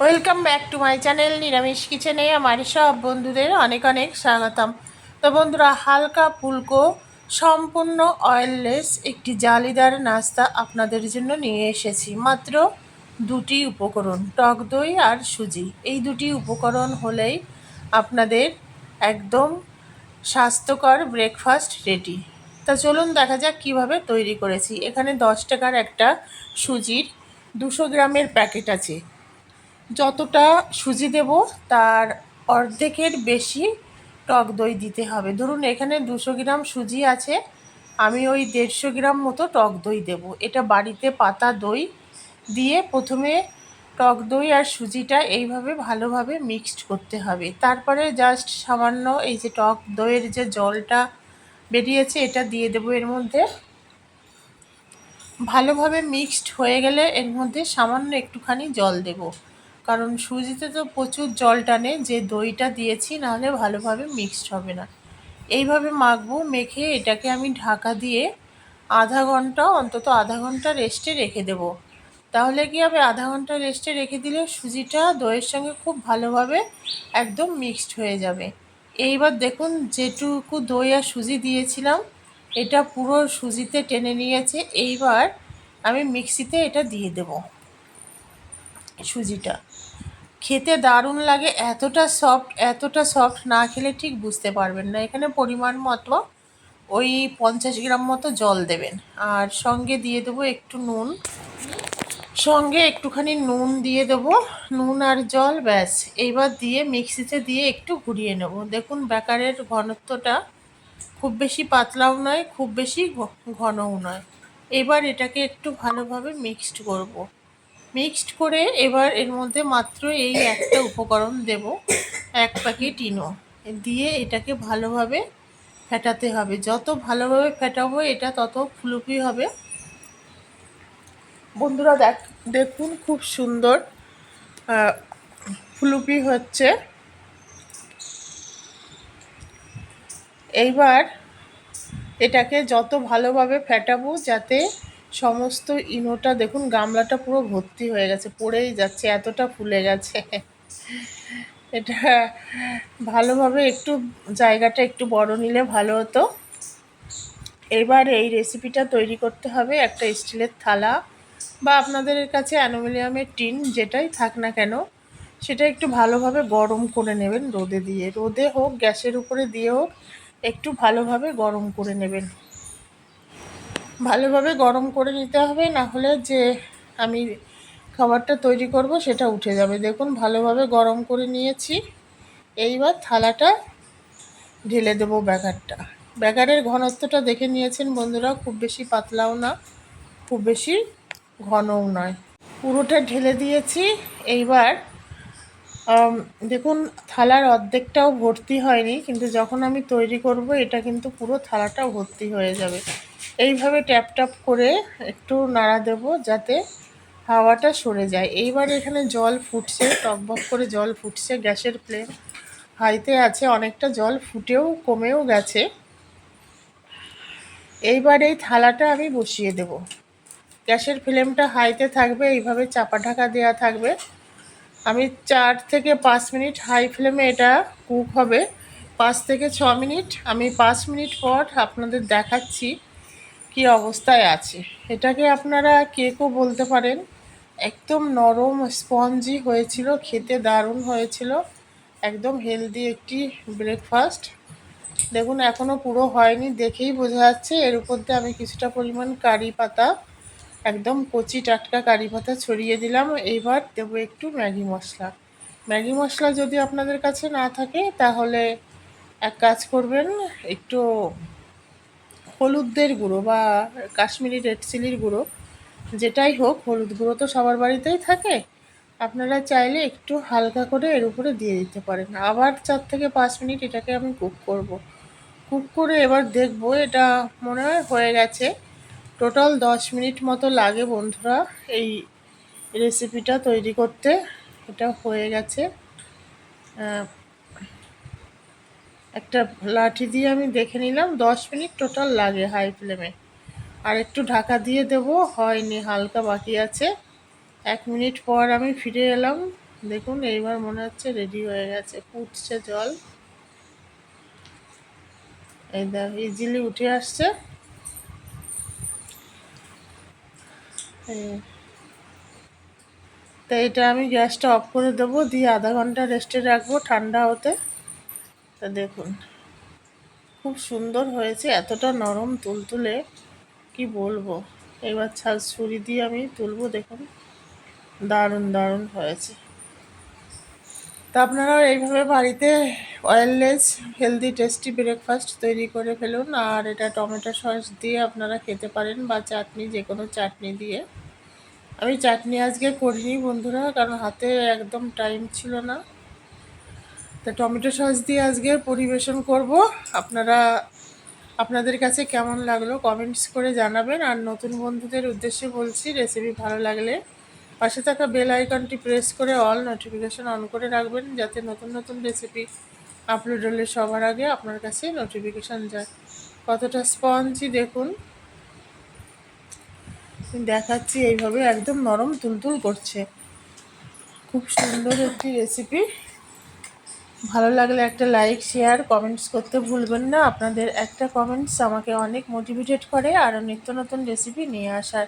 Welcome back to my channel, নিরামিষ কিচেনে আমার সব বন্ধুদের অনেক অনেক স্বাগতম। তো বন্ধুরা, হালকা ফুলকো, সম্পূর্ণ অয়েললেস একটি জালিদার নাস্তা আপনাদের জন্য নিয়ে এসেছি। মাত্র দুটি উপকরণ, টক দই আর সুজি। এই দুটি উপকরণ হলেই আপনাদের একদম স্বাস্থ্যকর ব্রেকফাস্ট রেডি তা চলুন দেখা যাক কীভাবে তৈরি করেছি। এখানে দশ টাকার একটা সুজির দুশো গ্রামের প্যাকেট আছে। যতটা সুজি দেব, তার অর্ধেকের বেশি টক দই দিতে হবে। ধরুন, এখানে দুশো গ্রাম সুজি আছে, আমি ওই দেড়শো গ্রাম মতো টক দই দেব। এটা বাড়িতে পাতা দই দিয়ে প্রথমে টক দই আর সুজিটা এইভাবে ভালোভাবে মিক্সড করতে হবে। তারপরে জাস্ট সামান্য এই যে টক দইয়ের যে জলটা বেরিয়েছে, এটা দিয়ে দেবো এর মধ্যে। ভালোভাবে মিক্সড হয়ে গেলে এর মধ্যে সামান্য একটুখানি জল দেব। কারণ সুজিতে তো প্রচুর জল টানে, যে দইটা দিয়েছি নাহলে ভালোভাবে মিক্সড হবে না। এইভাবে মাখবো, মেখে এটাকে আমি ঢাকা দিয়ে আধা ঘণ্টা, অন্তত আধা ঘণ্টা রেস্টে রেখে দেব। তাহলে কি হবে? আধা ঘণ্টা রেস্টে রেখে দিলে সুজিটা দইয়ের সঙ্গে খুব ভালোভাবে একদম মিক্সড হয়ে যাবে। এইবার দেখুন যেটুকু দই আর সুজি দিয়েছিলাম, এটা পুরো সুজিতে টেনে নিয়েছে। এইবার আমি মিক্সিতে এটা দিয়ে দেব সুজিটা। খেতে দারুণ লাগে, এতটা সফট এতটা সফট না খেলে ঠিক বুঝতে পারবেন না। এখানে পরিমাণ মতো ওই পঞ্চাশ গ্রাম মতো জল দেবেন। আর সঙ্গে দিয়ে দেবো একটু নুন। সঙ্গে একটুখানি নুন দিয়ে দেবো, নুন আর জল, ব্যাস। এইবার দিয়ে মিক্সিতে দিয়ে একটু ঘুরিয়ে নেব। দেখুন ব্যাকারের ঘনত্বটা খুব বেশি পাতলাও নয়, খুব বেশি ঘনও নয়। এবার এটাকে একটু ভালোভাবে মিক্সড করব। মিক্সড করে এবার এর মধ্যে মাত্র এই একটা উপকরণ দেব, এক প্যাকেট ইনো। দিয়ে এটাকে ভালোভাবে ফেটাতে হবে। যত ভালোভাবে ফেটাবো, এটা তত ফুলুপি হবে। বন্ধুরা, দেখ, দেখুন খুব সুন্দর ফুলুপি হচ্ছে। এইবার এটাকে যত ভালোভাবে ফেটাবো, যাতে সমস্ত ইনোটা দেখুন, গামলাটা পুরো ভর্তি হয়ে গেছে, পড়েই যাচ্ছে, এতটা ফুলে গেছে। এটা ভালোভাবে একটু জায়গাটা একটু বড় নিলে ভালো হতো। এবার এই রেসিপিটা তৈরি করতে হবে একটা স্টিলের থালা বা আপনাদের কাছে অ্যালুমিনিয়ামের টিন যেটাই থাক না কেন, সেটা একটু ভালোভাবে গরম করে নেবেন রোদে দিয়ে। রোদে হোক, গ্যাসের উপরে দিয়ে হোক, একটু ভালোভাবে গরম করে নেবেন। ভালোভাবে গরম করে নিতে হবে, না হলে যে আমি খাবারটা তৈরি করব সেটা উঠে যাবে। দেখুন, ভালোভাবে গরম করে নিয়েছি। এইবার থালাটা ঢেলে দেবো ব্যাগারটা। ব্যাগারের ঘনত্বটা দেখে নিয়েছেন বন্ধুরা, খুব বেশি পাতলাও না, খুব বেশি ঘনও নয়। পুরোটা ঢেলে দিয়েছি। এইবার দেখুন, থালার অর্ধেকটাও ভর্তি হয়নি, কিন্তু যখন আমি তৈরি করব, এটা কিন্তু পুরো থালাটা ভর্তি হয়ে যাবে। এইভাবে ট্যাপ ট্যাপ করে একটু নাড়া দেব যাতে হাওয়াটা সরে যায়। এইবার এখানে জল ফুটছে টকবক করে জল ফুটছে। গ্যাসের ফ্লেম হাইতে আছে, অনেকটা জল ফুটেও কমেও গেছে। এইবার এই থালাটা আমি বসিয়ে দেব। গ্যাসের ফ্লেমটা হাইতে থাকবে, এইভাবে চাপা ঢাকা দেওয়া থাকবে। আমি চার থেকে পাঁচ মিনিট হাই ফ্লেমে এটা কুক হবে। পাঁচ থেকে ছ মিনিট, আমি পাঁচ মিনিট পর আপনাদের দেখাচ্ছি কি অবস্থায় আছে? এটাকে আপনারা কেকও বলতে পারেন। একদম নরম স্পঞ্জি হয়েছিল, খেতে দারুণ হয়েছিল। একদম হেলদি একটি ব্রেকফাস্ট দেখুন এখনও পুরো হয়নি, দেখেই বোঝা যাচ্ছে। এর উপর দিয়ে আমি কিছুটা পরিমাণ কারি পাতা, একদম কচি টাটকা কারি পাতা ছড়িয়ে দিলাম। এইবার দেবো একটু ম্যাগি মশলা। ম্যাগি মশলা যদি আপনাদের কাছে না থাকে, তাহলে এক কাজ করবেন, একটু হলুদের গুঁড়ো বা কাশ্মীরি রেড চিলির গুঁড়ো, যেটাই হোক, হলুদ গুঁড়ো তো সবার বাড়িতেই থাকে। আপনারা চাইলে একটু হালকা করে এর উপরে দিয়ে দিতে পারেন। আবার চার থেকে পাঁচ মিনিট এটাকে আমি কুক করব। কুক করে এবার দেখব এটা মনে হয় হয়ে গেছে। টোটাল দশ মিনিট মতো লাগে বন্ধুরা এই রেসিপিটা তৈরি করতে। এটা হয়ে গেছে। একটা লাঠি দিয়ে আমি দেখে নিলাম, দশ মিনিট টোটাল লাগে হাই ফ্লেমে আর একটু ঢাকা দিয়ে দেব, হয়নি, হালকা বাকি আছে। এক মিনিট পর আমি ফিরে এলাম। দেখুন, এইবার মনে হচ্ছে রেডি হয়ে গেছে, ফুটছে জল। এই দেখ ইজিলি উঠে আসছে। তো এটা আমি গ্যাসটা অফ করে দেবো, দিয়ে আধা ঘণ্টা রেস্টে রাখব ঠান্ডা হতে। তা দেখুন। খুব সুন্দর হয়েছে, এতটা নরম তুলতুলে, কি বলব? এবার ছাল ছুরি দিয়ে আমি তুলবো, দেখুন। দারুণ দারুণ হয়েছে। তা আপনারাও এইভাবে বাড়িতে অয়েললেস হেলদি টেস্টি ব্রেকফাস্ট তৈরি করে ফেলুন, আর এটা টমেটো সস দিয়ে আপনারা খেতে পারেন, বা চাটনি যে কোনো চাটনি দিয়ে। আমি চাটনি আজকে করিনি বন্ধুরা, কারণ হাতে একদম টাইম ছিল না। তো টমেটো সস দিয়ে আজকে পরিবেশন করব। আপনারা, আপনাদের কাছে কেমন লাগল কমেন্টস করে জানাবেন। আর নতুন বন্ধুদের উদ্দেশ্যে বলছি রেসিপি ভালো লাগলে পাশে থাকা বেল আইকনটি প্রেস করে অল নোটিফিকেশন অন করে রাখবেন, যাতে নতুন নতুন রেসিপি আপলোড হলে সবার আগে আপনার কাছে নোটিফিকেশান যায়। কতটা স্পঞ্জি দেখুন। দেখাচ্ছি, এইভাবে একদম নরম তুলতুল করছে। খুব সুন্দর একটি রেসিপি ভালো লাগলে একটা লাইক শেয়ার কমেন্টস করতে ভুলবেন না। আপনাদের একটা কমেন্টস আমাকে অনেক মোটিভেটেড করে আরও নিত্য নতুন রেসিপি নিয়ে আসার।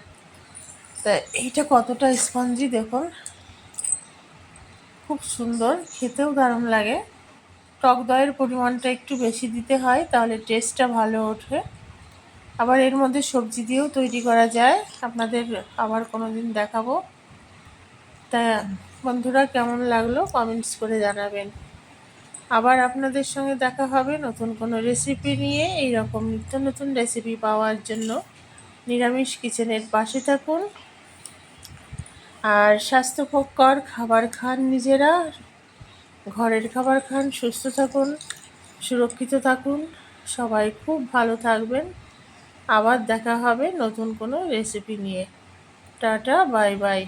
তা এইটা কতটা স্পঞ্জি দেখুন। খুব সুন্দর, খেতেও দারুণ লাগে। টক দইয়ের পরিমাণটা একটু বেশি দিতে হয়, তাহলে টেস্টটা ভালো ওঠে। আবার এর মধ্যে সবজি দিয়েও তৈরি করা যায়। আপনাদের আবার কোনো দিন দেখাবো। তা বন্ধুরা, কেমন লাগল? কমেন্টস করে জানাবেন। আবার আপনাদের সঙ্গে দেখা হবে নতুন কোনো রেসিপি নিয়ে। এই রকম নিত্য নতুন রেসিপি পাওয়ার জন্য নিরামিষ কিচেনের পাশে থাকুন। আর স্বাস্থ্যকর খাবার খান নিজেরা, ঘরের খাবার খান, সুস্থ থাকুন, সুরক্ষিত থাকুন। সবাই খুব ভালো থাকবেন। আবার দেখা হবে নতুন কোনো রেসিপি নিয়ে। Tata, bye bye.